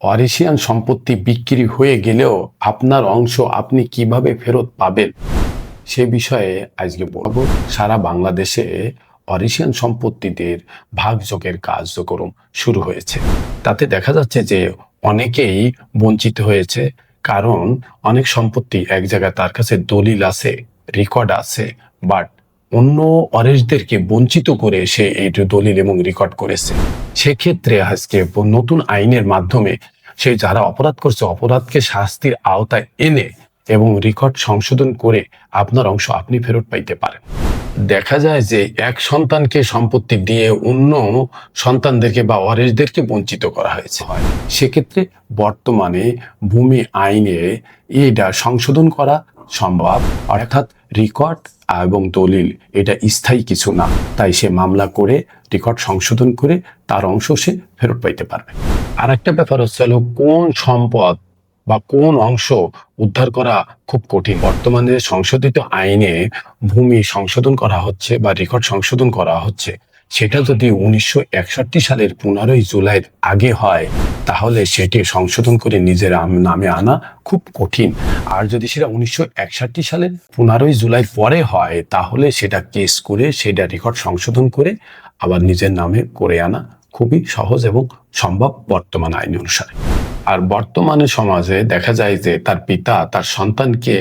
অরিশিয়ান সম্পত্তি বিক্রি হয়ে গেলেও আপনার অংশ আপনি কীভাবে ফেরত পাবেন? সে বিষয়ে আজকে বলব, সারা বাংলাদেশে অরিশিয়ান সম্পত্তিদের ভাগযোগের কার্যক্রম শুরু হয়েছে। তাতে দেখা যাচ্ছে যে অনেকেই বঞ্চিত হয়েছে, কারণ অনেক সম্পত্তি এক জায়গায় তার কাছে দলিল আছে রেকর্ড আছে বাট অন্য অরেশদেরকে বঞ্চিত করে সে এই দলিল এবং রেকর্ড করেছে। সেক্ষেত্রে আজকে নতুন আইনের মাধ্যমে সে যারা অপরাধ করছে, অপরাধকে শাস্তির আওতায় এনে এবং রেকর্ড সংশোধন করে আপনার অংশ আপনি ফেরত পাইতে পারেন। দেখা যায় যে এক সন্তানকে সম্পত্তি দিয়ে অন্য সন্তানদেরকে বা ওয়ারিশদেরকে বঞ্চিত করা হয়েছে। সেক্ষেত্রে বর্তমানে ভূমি আইনে এটা সংশোধন করা সম্ভব। অর্থাৎ রেকর্ড এবং দলিল, এটা স্থায়ী কিছু না। তাই সে মামলা করে, রেকর্ড সংশোধন করে, তার অংশ সে ফেরত পাইতে পারবে। আর একটা ব্যাপার হচ্ছে হলো, কোন সম্পদ বা কোন অংশ উদ্ধার করা খুব কঠিন। বর্তমানে সংশোধিত আইনে ভূমি সংশোধন করা হচ্ছে বা রেকর্ড সংশোধন করা হচ্ছে। সেটা যদি উনিশশো একষট্টি সালের পনেরোই জুলাইয়ের আগে হয় তাহলে সেটি সংশোধন করে নিজের নামে আনা খুব কঠিন। আর যদি সেটা উনিশশো একষট্টি সালের পনেরোই জুলাই পরে হয়, তাহলে সেটা কেস করে সেটা রেকর্ড সংশোধন করে আবার নিজের নামে করে আনা খুবই সহজ এবং সম্ভব বর্তমান আইন অনুসারে। আর বর্তমানে সমাজে দেখা যায় যে তার পিতা তার সন্তানকে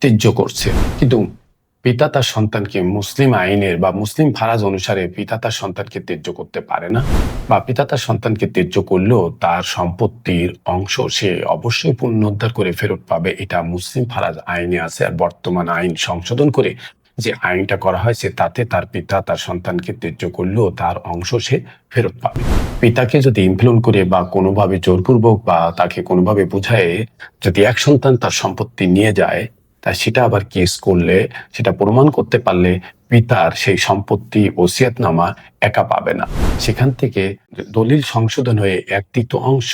ত্যায্য করছে। কিন্তু পিতা তার সন্তানকে মুসলিম আইনের বা মুসলিম ফারাজ অনুসারে পিতা তার সন্তানকে ত্যায্য করতে পারে না বা পিতা তার সন্তানকে ত্যায্য করলেও তার সম্পত্তির অংশ সে অবশ্যই পুনরুদ্ধার করে ফেরত পাবে। এটা মুসলিম ফারাজ আইনে আছে আর বর্তমান আইন সংশোধন করে যে আইনটা করা হয়েছে তাতে তার পিতা তার সন্তানকে ত্যায্য করলেও তার অংশ সে ফেরত পাবে। পিতাকে যদি ইমপ্লন করে বা কোনোভাবে জোরপূর্বক বা তাকে কোনোভাবে বোঝায় যদি এক সন্তান তার সম্পত্তি নিয়ে যায় তা সেটা আবার কেস করলে, সেটা প্রমাণ করতে পারলে পিতার সেই সম্পত্তি ওসিয়াতনামা একা পাবে না। সেখান থেকে দলিল সংশোধন হয়ে এক তৃতীয়াংশ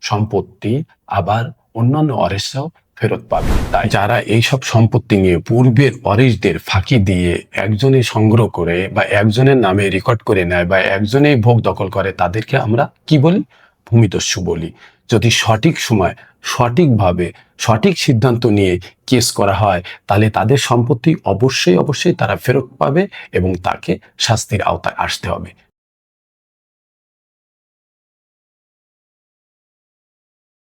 সম্পত্তি আবার অন্যান্য অরেশরাও ফেরত পাবে। তাই যারা এইসব সম্পত্তি নিয়ে পূর্বের অরেশদের ফাঁকি দিয়ে একজনে সংগ্রহ করে বা একজনের নামে রেকর্ড করে নেয় বা একজনেই ভোগ দখল করে, তাদেরকে আমরা কি বলি? ভূমিদস্যু বলি। যদি সঠিক সময়, সঠিকভাবে সঠিক সিদ্ধান্ত নিয়ে কেস করা হয়, তাহলে তাদের সম্পত্তি অবশ্যই অবশ্যই তারা ফেরত পাবে এবং তাকে শাস্তির আওতায় আসতে হবে।